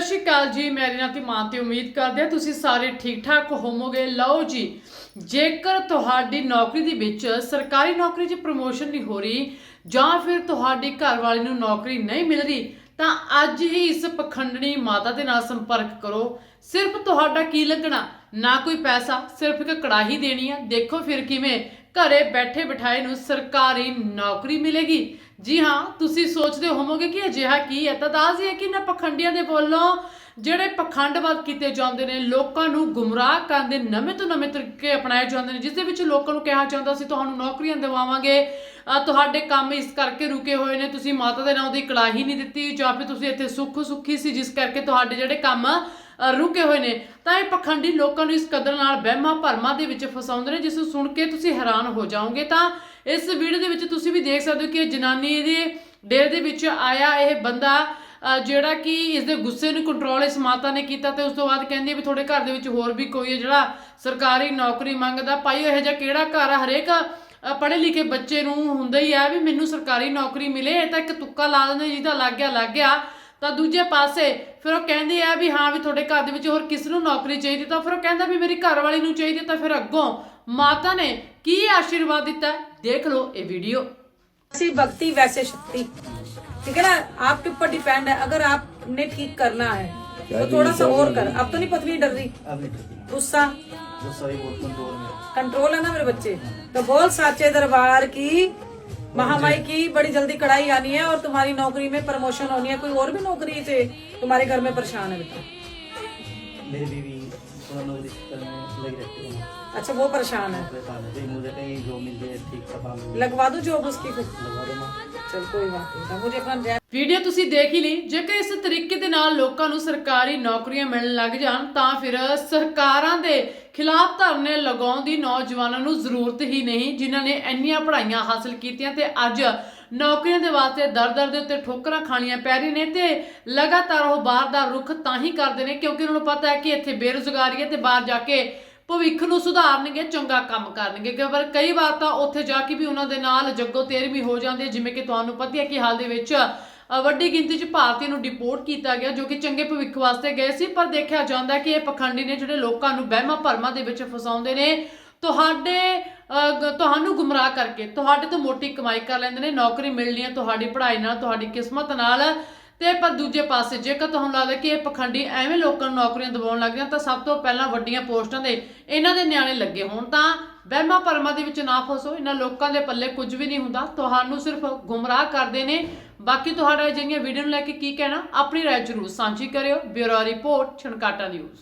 ਸਤਿ ਸ਼੍ਰੀ ਅਕਾਲ ਜੀ, ਮੈਂ ਰੀਨਾ ਤੇ ਮਾਂ ਤੇ ਉਮੀਦ ਕਰਦੇ ਹਾਂ ਤੁਸੀਂ ਸਾਰੇ ਠੀਕ ਠਾਕ ਹੋਵੋਗੇ। ਲਓ ਜੀ, ਜੇਕਰ ਤੁਹਾਡੀ ਨੌਕਰੀ ਦੇ ਵਿੱਚ ਸਰਕਾਰੀ ਨੌਕਰੀ 'ਚ ਪ੍ਰਮੋਸ਼ਨ ਨਹੀਂ ਹੋ ਰਹੀ ਜਾਂ ਫਿਰ ਤੁਹਾਡੀ ਘਰ ਵਾਲੀ ਨੂੰ ਨੌਕਰੀ ਨਹੀਂ ਮਿਲ ਰਹੀ, ਤਾਂ ਅੱਜ ਹੀ ਇਸ ਪਖੰਡਣੀ ਮਾਤਾ ਦੇ ਨਾਲ ਸੰਪਰਕ ਕਰੋ। ਸਿਰਫ ਤੁਹਾਡਾ ਕੀ ਲੱਗਣਾ? ਨਾ ਕੋਈ ਪੈਸਾ, ਸਿਰਫ ਇੱਕ ਕੜਾਹੀ ਦੇਣੀ ਆ। ਦੇਖੋ ਫਿਰ ਕਿਵੇਂ ਘਰੇ ਬੈਠੇ ਬਿਠਾਏ ਨੂੰ ਸਰਕਾਰੀ ਨੌਕਰੀ ਮਿਲੇਗੀ। ਜੀ ਹਾਂ, ਤੁਸੀਂ ਸੋਚਦੇ ਹੋਵੋਗੇ ਕਿ ਅਜਿਹਾ ਕੀ ਹੈ? ਤਾਂ ਦੱਸ ਹੈ ਕਿ ਇਹਨਾਂ ਪਖੰਡੀਆਂ ਦੇ ਵੱਲੋਂ ਜਿਹੜੇ ਪਖੰਡਵਾਦ ਕੀਤੇ ਜਾਂਦੇ ਨੇ, ਲੋਕਾਂ ਨੂੰ ਗੁੰਮਰਾਹ ਕਰਨ ਦੇ ਨਵੇਂ ਤੋਂ ਨਵੇਂ ਤਰੀਕੇ ਅਪਣਾਏ ਜਾਂਦੇ ਨੇ, ਜਿਸ ਦੇ ਵਿੱਚ ਲੋਕਾਂ ਨੂੰ ਕਿਹਾ ਜਾਂਦਾ ਸੀ, ਤੁਹਾਨੂੰ ਨੌਕਰੀਆਂ ਦਿਵਾਵਾਂਗੇ। ਤੁਹਾਡੇ ਕੰਮ ਇਸ ਕਰਕੇ ਰੁਕੇ ਹੋਏ ਨੇ, ਤੁਸੀਂ ਮਾਤਾ ਦੇ ਨਾਂ ਦੀ ਕੜਾਹੀ ਨਹੀਂ ਦਿੱਤੀ ਜਾਂ ਫਿਰ ਤੁਸੀਂ ਇੱਥੇ ਸੁੱਖ ਸੁੱਖੀ ਸੀ, ਜਿਸ ਕਰਕੇ ਤੁਹਾਡੇ ਜਿਹੜੇ ਕੰਮ ਰੁਕੇ ਹੋਏ ਨੇ। ਤਾਂ ਇਹ ਪਖੰਡੀ ਲੋਕਾਂ ਨੂੰ ਇਸ ਕਦਰ ਨਾਲ ਵਹਿਮਾਂ ਭਰਮਾਂ ਦੇ ਵਿੱਚ ਫਸਾਉਂਦੇ ਨੇ, ਜਿਸ ਨੂੰ ਸੁਣ ਕੇ ਤੁਸੀਂ ਹੈਰਾਨ ਹੋ ਜਾਓਗੇ। ਤਾਂ ਇਸ ਵੀਡੀਓ ਦੇ ਵਿੱਚ ਤੁਸੀਂ ਵੀ ਦੇਖ ਸਕਦੇ ਹੋ ਕਿ ਜਨਾਨੀ ਦੇ ਡੇਰ ਦੇ ਵਿੱਚ ਆਇਆ ਇਹ ਬੰਦਾ ਜਿਹੜਾ ਕਿ ਇਸ ਦੇ ਗੁੱਸੇ ਨੂੰ ਕੰਟਰੋਲ ਇਸ ਮਾਤਾ ਨੇ ਕੀਤਾ ਤੇ ਉਸ ਤੋਂ ਬਾਅਦ ਕਹਿੰਦੀ ਵੀ ਤੁਹਾਡੇ ਘਰ ਦੇ ਵਿੱਚ ਹੋਰ ਵੀ ਕੋਈ ਹੈ ਜਿਹੜਾ ਸਰਕਾਰੀ ਨੌਕਰੀ ਮੰਗਦਾ। ਭਾਈ, ਇਹੋ ਜਿਹਾ ਕਿਹੜਾ ਘਰ ਆ? ਹਰੇਕ ਪੜ੍ਹੇ ਲਿਖੇ ਬੱਚੇ ਨੂੰ ਹੁੰਦਾ ਹੀ ਆ ਵੀ ਮੈਨੂੰ ਸਰਕਾਰੀ ਨੌਕਰੀ ਮਿਲੇ, ਇਹ ਤਾਂ ਇੱਕ ਤੁੱਕਾ ਲਾ ਦਿੰਦੇ ਜਿਹਦਾ ਲੱਗ ਗਿਆ ਲੱਗ ਗਿਆ ਤਾਂ ਦੂਜੇ ਪਾਸੇ ਫਿਰ ਉਹ ਕਹਿੰਦੇ ਆ ਵੀ ਹਾਂ ਵੀ ਤੁਹਾਡੇ ਘਰ ਦੇ ਵਿੱਚ ਹੋਰ ਕਿਸ ਨੂੰ ਨੌਕਰੀ ਚਾਹੀਦੀ ਤਾਂ ਫਿਰ ਉਹ ਕਹਿੰਦਾ ਵੀ ਮੇਰੀ ਘਰ ਵਾਲੀ ਨੂੰ ਚਾਹੀਦੀ ਤਾਂ ਫਿਰ ਅੱਗੋਂ ਮਾਤਾ ਨੇ ਕੀ ਆਸ਼ੀਰਵਾਦ ਦਿੱਤਾ ਦੇਖ ਲਓ ਇਹ ਵੀਡੀਓ ऐसी भक्ति वैसे शक्ति ठीक है ना आपके ऊपर डिपेंड है अगर आपने ठीक करना है तो थोड़ा सा और कर अब तो नहीं पत्नी डर रही अब नहीं करती गुस्सा गुस्सा भी बहुत कंट्रोल में कंट्रोल है ना मेरे बच्चे तो बोल साचे दरबार की महामाई की बड़ी जल्दी कड़ाई आनी है और तुम्हारी नौकरी में प्रमोशन होनी है। कोई और भी नौकरी से तुम्हारे घर में परेशान है बेटा? मेरी बीवी नौकरी लगी रहती है अच्छा वो परेशान है। परेशान भाई मुझे कहीं जॉब मिल जाए ठीक सा काम मिल लगवा दो जॉब उसकी फिर। ਵੀਡੀਓ ਤੁਸੀਂ ਦੇਖ ਹੀ ਲਈ। ਜੇਕਰ ਇਸ ਤਰੀਕੇ ਦੇ ਨਾਲ ਲੋਕਾਂ ਨੂੰ ਸਰਕਾਰੀ ਨੌਕਰੀਆਂ ਮਿਲਣ ਲੱਗ ਜਾਣ, ਤਾਂ ਫਿਰ ਸਰਕਾਰਾਂ ਦੇ ਖਿਲਾਫ ਧਰਨੇ ਲਗਾਉਣ ਦੀ ਨੌਜਵਾਨਾਂ ਨੂੰ ਜ਼ਰੂਰਤ ਹੀ ਨਹੀਂ, ਜਿਨ੍ਹਾਂ ਨੇ ਇੰਨੀਆਂ ਪੜ੍ਹਾਈਆਂ ਹਾਸਲ ਕੀਤੀਆਂ ਤੇ ਅੱਜ ਨੌਕਰੀਆਂ ਦੇ ਵਾਸਤੇ ਦਰ-ਦਰ ਦੇ ਉੱਤੇ ਠੋਕਰਾਂ ਖਾਣੀਆਂ ਪੈ ਰਹੀਆਂ ਨੇ ਤੇ ਲਗਾਤਾਰ ਉਹ ਬਾਹਰ ਦਾ ਰੁਖ ਤਾਂ ਹੀ ਕਰਦੇ ਨੇ, ਕਿਉਂਕਿ ਉਹਨਾਂ ਨੂੰ ਪਤਾ ਹੈ ਕਿ ਇੱਥੇ ਬੇਰੁਜ਼ਗਾਰੀ ਹੈ ਤੇ ਬਾਹਰ ਜਾ ਕੇ ਭਵਿੱਖ ਨੂੰ ਸੁਧਾਰਨਗੇ, ਚੰਗਾ ਕੰਮ ਕਰਨਗੇ। ਕਿ ਪਰ ਕਈ ਵਾਰ ਤਾਂ ਉੱਥੇ ਜਾ ਕੇ ਵੀ ਉਹਨਾਂ ਦੇ ਨਾਲ ਜੱਗੋ ਤੇਰ ਵੀ ਹੋ ਜਾਂਦੇ ਜਿਵੇਂ ਕਿ ਤੁਹਾਨੂੰ ਪਤਾ ਹੈ ਕਿ ਹਾਲ ਦੇ ਵਿੱਚ ਵੱਡੀ ਗਿਣਤੀ 'ਚ ਭਾਰਤੀਆਂ ਨੂੰ ਡਿਪੋਰਟ ਕੀਤਾ ਗਿਆ, ਜੋ ਕਿ ਚੰਗੇ ਭਵਿੱਖ ਵਾਸਤੇ ਗਏ ਸੀ। ਪਰ ਦੇਖਿਆ ਜਾਂਦਾ ਕਿ ਇਹ ਪਖੰਡੀ ਨੇ ਜਿਹੜੇ ਲੋਕਾਂ ਨੂੰ ਵਹਿਮਾਂ ਭਰਮਾਂ ਦੇ ਵਿੱਚ ਫਸਾਉਂਦੇ ਨੇ, ਤੁਹਾਡੇ ਤੁਹਾਨੂੰ ਗੁੰਮਰਾਹ ਕਰਕੇ, ਤੁਹਾਡੇ ਤੋਂ ਮੋਟੀ ਕਮਾਈ ਕਰ ਲੈਂਦੇ ਨੇ, ਨੌਕਰੀ ਮਿਲਣੀ ਹੈ ਤੁਹਾਡੀ ਪੜ੍ਹਾਈ ਨਾਲ, ਤੁਹਾਡੀ ਕਿਸਮਤ ਨਾਲ। ਤੇ ਪਰ ਦੂਜੇ ਪਾਸੇ ਜੇਕਰ ਤੁਹਾਨੂੰ ਲੱਗਦਾ ਕਿ ਇਹ ਪਖੰਡੀ ਐਵੇਂ ਲੋਕਾਂ ਨੂੰ ਨੌਕਰੀਆਂ ਦਿਵਾਉਣ ਲੱਗ ਜਾਣ ਤਾਂ ਸਭ ਤੋਂ ਪਹਿਲਾਂ ਵੱਡੀਆਂ ਪੋਸਟਾਂ ਦੇ ਇਹਨਾਂ ਦੇ ਨਿਆਣੇ ਲੱਗੇ ਹੋਣ। ਤਾਂ ਵਹਿਮਾਂ ਭਰਮਾਂ ਦੇ ਵਿੱਚ ਨਾ ਫਸੋ, ਇਹਨਾਂ ਲੋਕਾਂ ਦੇ ਪੱਲੇ ਕੁਝ ਵੀ ਨਹੀਂ ਹੁੰਦਾ। ਤੁਹਾਨੂੰ ਸਿਰਫ ਗੁੰਮਰਾਹ ਕਰਦੇ ਨੇ। ਬਾਕੀ ਤੁਹਾਡਾ ਅਜਿਹੀਆਂ ਵੀਡੀਓ ਨੂੰ ਲੈ ਕੇ ਕੀ ਕਹਿਣਾ, ਆਪਣੀ ਰਾਏ ਜ਼ਰੂਰ ਸਾਂਝੀ ਕਰਿਓ। Bureau report, Chhankata news.